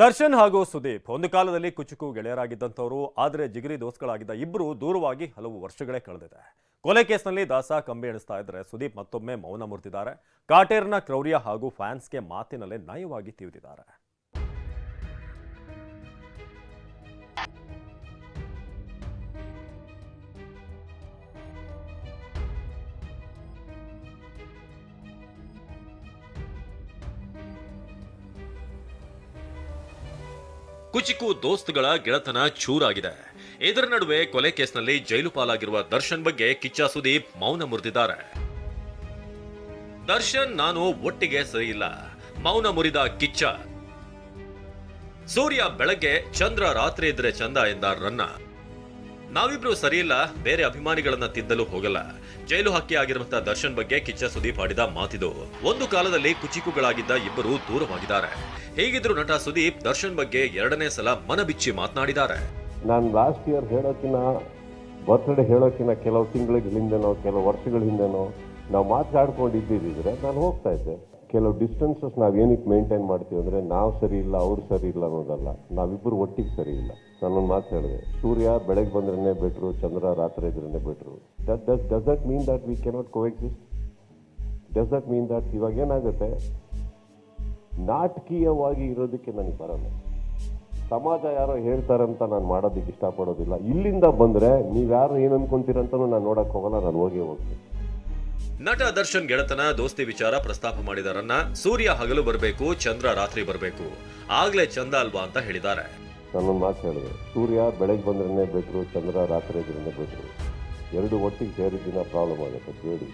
ದರ್ಶನ್ ಹಾಗೂ ಸುದೀಪ್ ಒಂದು ಕಾಲದಲ್ಲಿ ಕುಚುಕು ಗೆಳೆಯರಾಗಿದ್ದಂಥವರು, ಆದರೆ ಜಿಗಿರಿ ದೋಸ್ತ್ಗಳಾಗಿದ್ದ ಇಬ್ಬರು ದೂರವಾಗಿ ಹಲವು ವರ್ಷಗಳೇ ಕಳೆದಿದೆ. ಕೊಲೆ ಕೇಸ್ನಲ್ಲಿ ದಾಸ ಕಂಬಿ ಎಣಿಸ್ತಾ ಇದ್ರೆ ಸುದೀಪ್ ಮತ್ತೊಮ್ಮೆ ಮೌನ ಮುರಿದಿದ್ದಾರೆ. ಕಾಟೇರ್ನ ಕ್ರೌರ್ಯ ಹಾಗೂ ಫ್ಯಾನ್ಸ್ಗೆ ಮಾತಿನಲ್ಲೇ ನಯವಾಗಿ ತಿವಿದಿದ್ದಾರೆ ಕುಚಿಕು ದೋಸ್ತ್ಗಳ ಗೆಳತನ ಚೂರಾಗಿದೆ. ಇದರ ನಡುವೆ ಕೊಲೆ ಕೇಸ್ನಲ್ಲಿ ಜೈಲು ಪಾಲಾಗಿರುವ ದರ್ಶನ್ ಬಗ್ಗೆ ಕಿಚ್ಚ ಸುದೀಪ್ ಮೌನ ಮುರಿದಿದ್ದಾರೆ. ದರ್ಶನ್ ನಾನು ಒಟ್ಟಿಗೆ ಸರಿಯಿಲ್ಲ ಮೌನ ಮುರಿದ ಕಿಚ್ಚ. ಸೂರ್ಯ ಬೆಳಗ್ಗೆ ಚಂದ್ರ ರಾತ್ರಿ ಇದ್ರೆ ಚಂದ ಎಂದ ರನ್ನ. ನಾವಿಬ್ರು ಸರಿಯಿಲ್ಲ, ಬೇರೆ ಅಭಿಮಾನಿಗಳನ್ನ ತಿದ್ದಲು ಹೋಗಲ್ಲ. ಜೈಲು ಹಕ್ಕಿ ಆಗಿರುವಂತಹ ದರ್ಶನ್ ಬಗ್ಗೆ ಕಿಚ್ಚ ಸುದೀಪ್ ಆಡಿದ ಮಾತಿದು. ಒಂದು ಕಾಲದಲ್ಲಿ ಕುಚಿಕುಗಳಾಗಿದ್ದ ಇಬ್ಬರು ದೂರವಾಗಿದ್ದಾರೆ. ಹೇಗಿದ್ರು ನಟ ಸುದೀಪ್, ದರ್ಶನ್ ಬಗ್ಗೆ ಎರಡನೇ ಸಲ ಮನಬಿಚ್ಚಿ ಮಾತನಾಡಿದ್ದಾರೆ. ನಾನು ಲಾಸ್ಟ್ ಇಯರ್ ಹೇಳೋಕಿನ ಬರ್ತ್ಡೇ ಹೇಳೋಕಿನ ಕೆಲವು ತಿಂಗಳ ಹಿಂದೆನೋ ಕೆಲವು ವರ್ಷಗಳ ಹಿಂದೆನೋ ನಾವು ಮಾತಾಡ್ಕೊಂಡಿದ್ದಿದ್ರೆ ನಾನು ಹೋಗ್ತಾ ಇದ್ದೆ. ಕೆಲವು ಡಿಸ್ಟೆನ್ಸಸ್ ನಾವು ಏನಕ್ಕೆ ಮೇಂಟೈನ್ ಮಾಡ್ತೀವಿ ಅಂದರೆ ನಾವು ಸರಿ ಇಲ್ಲ, ಅವ್ರು ಸರಿ ಇಲ್ಲ ಅನ್ನೋದಲ್ಲ. ನಾವಿಬ್ಬರು ಒಟ್ಟಿಗೆ ಸರಿ ಇಲ್ಲ. ನಾನೊಂದು ಮಾತು ಹೇಳಿದೆ. ಸೂರ್ಯ ಬೆಳಗ್ಗೆ ಬಂದ್ರೇ ಬೆಟ್ರು ಚಂದ್ರ ರಾತ್ರಿ ಇದ್ರೇ better that that does that mean that we cannot coexist does that mean that ಇವಾಗ ಏನಾಗುತ್ತೆ? ನಾಟಕೀಯವಾಗಿ ಇರೋದಕ್ಕೆ ನನಗೆ ಬರಲ್ಲ. ಸಮಾಜ ಯಾರೋ ಹೇಳ್ತಾರಂತ ನಾನು ಮಾಡೋದಕ್ಕೆ ಇಷ್ಟಪಡೋದಿಲ್ಲ. ಇಲ್ಲಿಂದ ಬಂದರೆ ನೀವ್ಯಾರು ಏನು ಅನ್ಕೊಂತೀರಂತನೂ ನಾನು ನೋಡೋಕ್ಕೆ ಹೋಗಲ್ಲ, ನಾನು ಹೋಗೇ ಹೋಗ್ತೀನಿ. ನಟ ದರ್ಶನ್ ಗೆಳತನ, ದೋಸ್ತಿ ವಿಚಾರ ಪ್ರಸ್ತಾಪ ಮಾಡಿದಾರನ್ನ ಸೂರ್ಯ ಹಗಲು ಬರಬೇಕು, ಚಂದ್ರ ರಾತ್ರಿ ಬರಬೇಕು. ಆಗ್ಲೇ ಚಂದ ಅಲ್ವಾ ಅಂತ ಹೇಳಿದ್ದಾರೆ. ನನ್ನ ಮಾತು ಹೇಳಿದೆ. ಸೂರ್ಯ ಬೆಳಗ್ಗೆ ಬಂದ್ರೆ ಬೆಟ್ರು ಚಂದ್ರ ರಾತ್ರಿ ಇದ್ರಿಂದ ಬೆಟ್ರು ಎರಡು ಒಟ್ಟಿಗೆ ಸೇರಿದ್ದಿನ ಪ್ರಾಬ್ಲಮ್ ಆಗುತ್ತೆ ಕೇಳಿ.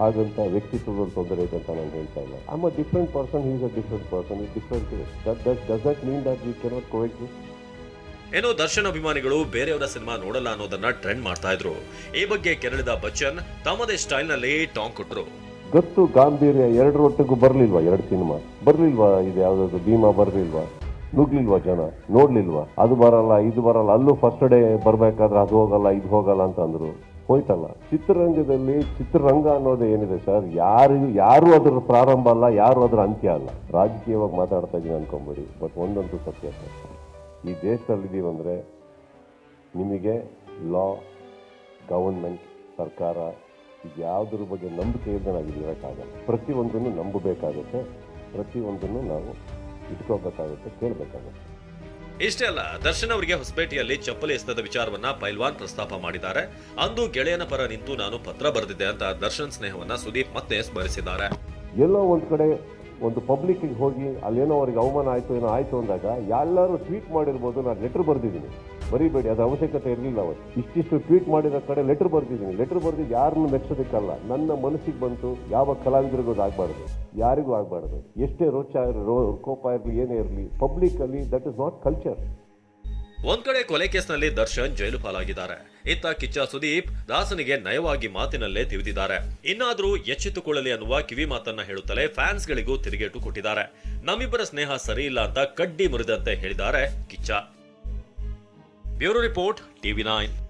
ಹಾಗಂತ ವ್ಯಕ್ತಿತ್ವದ ತೊಂದರೆ ಇದೆ ಅಂತ ನಾನು ಹೇಳ್ತಾ ಇಲ್ಲ. Am a different person is a different person is different that that does that mean that we cannot coexist ಏನೋ ದರ್ಶನ್ ಅಭಿಮಾನಿಗಳು ಬೇರೆಯವರ ಸಿನಿಮಾ ನೋಡಲ್ಲ ಅನ್ನೋದನ್ನ ಟ್ರೆಂಡ್ ಮಾಡ್ತಾ ಇದ್ರು. ಈ ಬಗ್ಗೆ ಕೆರಳಿದ ಬಚ್ಚನ್ ತಮ್ಮದೇ ಸ್ಟೈಲ್ನಲ್ಲಿ ಟಾಂಗ್ ಕೊಟ್ರು. ಗತ್ತು, ಗಾಂಭೀರ್ಯ ಎರಡು ಒಟ್ಟಿಗೂ ಬರ್ಲಿಲ್ವಾ ಎರಡು ಸಿನಿಮಾ? ಬರ್ಲಿಲ್ವಾ? ಇದು ಯಾವ್ದಾದ್ರು ಭೀಮಾ ಬರ್ಲಿಲ್ವಾ? ನುಗ್ಲಿಲ್ವಾ ಜನ? ನೋಡ್ಲಿಲ್ವಾ? ಅದು ಬರಲ್ಲ, ಇದು ಬರಲ್ಲ, ಅಲ್ಲೂ ಫಸ್ಟ್ ಡೇ ಬರ್ಬೇಕಾದ್ರೆ ಅದು ಹೋಗಲ್ಲ, ಇದು ಹೋಗಲ್ಲ ಅಂತ ಅಂದ್ರು. ಹೋಯ್ತಲ್ಲ. ಚಿತ್ರರಂಗದಲ್ಲಿ ಚಿತ್ರರಂಗ ಅನ್ನೋದು ಏನಿದೆ ಸರ್? ಯಾರು ಯಾರು ಅದರ ಪ್ರಾರಂಭ ಅಲ್ಲ, ಯಾರು ಅದರ ಅಂತ್ಯ ಅಲ್ಲ. ರಾಜಕೀಯವಾಗಿ ಮಾತಾಡ್ತಾ ಇದ್ದೀನಿ ಅನ್ಕೊಂಬಿಡಿ, ಬಟ್ ಒಂದಂತೂ ಸತ್ಯ ಸರ್. ಈ ದೇಶದಲ್ಲಿ ಅಂದರೆ ನಿಮಗೆ ಲಾ ಗವರ್ಮೆಂಟ್ ಸರ್ಕಾರ ಯಾವುದ್ರ ಬಗ್ಗೆ ನಂಬಿಕೆ ಇಲ್ಲದೆ ನಾವು ಇಲ್ಲಿ ಇರೋಕ್ಕಾಗಲ್ಲ ಪ್ರತಿಯೊಂದನ್ನು ನಂಬಬೇಕಾಗುತ್ತೆ ಪ್ರತಿಯೊಂದನ್ನು ನಾವು ಇಟ್ಕೋಬೇಕಾಗುತ್ತೆ ಕೇಳಬೇಕಾಗುತ್ತೆ. ಇಷ್ಟೇ ಅಲ್ಲ ದರ್ಶನ್ ಅವರಿಗೆ ಹೊಸಪೇಟೆಯಲ್ಲಿ ಚಪ್ಪಲಿ ಎಸೆದ ವಿಚಾರವನ್ನ ಪೈಲ್ವಾನ್ ಪ್ರಸ್ತಾಪ ಮಾಡಿದ್ದಾರೆ. ಅಂದು ಗೆಳೆಯನ ಪರ ನಿಂತು ನಾನು ಪತ್ರ ಬರೆದಿದ್ದೆ ಅಂತ ದರ್ಶನ್ ಸ್ನೇಹವನ್ನ ಸುದೀಪ್ ಮತ್ತೆ ಸ್ಮರಿಸಿದ್ದಾರೆ. ಎಲ್ಲೋ ಒಂದು ಕಡೆ ಒಂದು ಪಬ್ಲಿಕ್ಕಿಗೆ ಹೋಗಿ ಅಲ್ಲೇನೋ ಅವ್ರಿಗೆ ಅವಮಾನ ಆಯಿತು, ಏನೋ ಆಯಿತು ಅಂದಾಗ ಎಲ್ಲರೂ ಟ್ವೀಟ್ ಮಾಡಿರ್ಬೋದು, ನಾನು ಲೆಟರ್ ಬರೆದಿದ್ದೀನಿ. ಬರೀಬೇಡಿ, ಅದು ಅವಶ್ಯಕತೆ ಇರಲಿಲ್ಲ ಅವತ್ತು. ಇಷ್ಟಿಷ್ಟು ಟ್ವೀಟ್ ಮಾಡಿದ ಕಡೆ ಲೆಟರ್ ಬರೆದಿದ್ದೀನಿ. ಲೆಟರ್ ಬರೆದು ಯಾರನ್ನು ಮೆಚ್ಚೋದಕ್ಕಲ್ಲ. ನನ್ನ ಮನಸ್ಸಿಗೆ ಬಂತು, ಯಾವ ಕಲಾವಿದರಿಗೂ ಅದು ಆಗಬಾರ್ದು. ಯಾರಿಗೂ ಆಗಬಾರ್ದು. ಎಷ್ಟೇ ರೋಚ ರೋ ಕೋಪ ಇರಲಿ, ಏನೇ ಇರಲಿ ಪಬ್ಲಿಕ್ಕಲ್ಲಿ ದಟ್ ಇಸ್ ನಾಟ್ ಕಲ್ಚರ್ ಒಂದ್ ಕಡೆ ಕೊಲೆ ಕೇಸ್ನಲ್ಲಿ ದರ್ಶನ್ ಜೈಲು ಪಾಲಾಗಿದ್ದಾರೆ. ಇತ್ತ ಕಿಚ್ಚ ಸುದೀಪ್ ದಾಸನಿಗೆ ನಯವಾಗಿ ಮಾತಿನಲ್ಲೇ ತಿವಿದಿದ್ದಾರೆ. ಇನ್ನಾದ್ರೂ ಎಚ್ಚೆತ್ತುಕೊಳ್ಳಲಿ ಅನ್ನುವ ಕಿವಿ ಮಾತನ್ನ ಹೇಳುತ್ತಲೇ ಫ್ಯಾನ್ಸ್ ಗಳಿಗೂ ತಿರುಗೇಟು ಕೊಟ್ಟಿದ್ದಾರೆ. ನಮ್ಮಿಬ್ಬರ ಸ್ನೇಹ ಸರಿ ಇಲ್ಲ ಅಂತ ಕಡ್ಡಿ ಮುರಿದಂತೆ ಹೇಳಿದ್ದಾರೆ Kichcha. Bureau report, TV nine.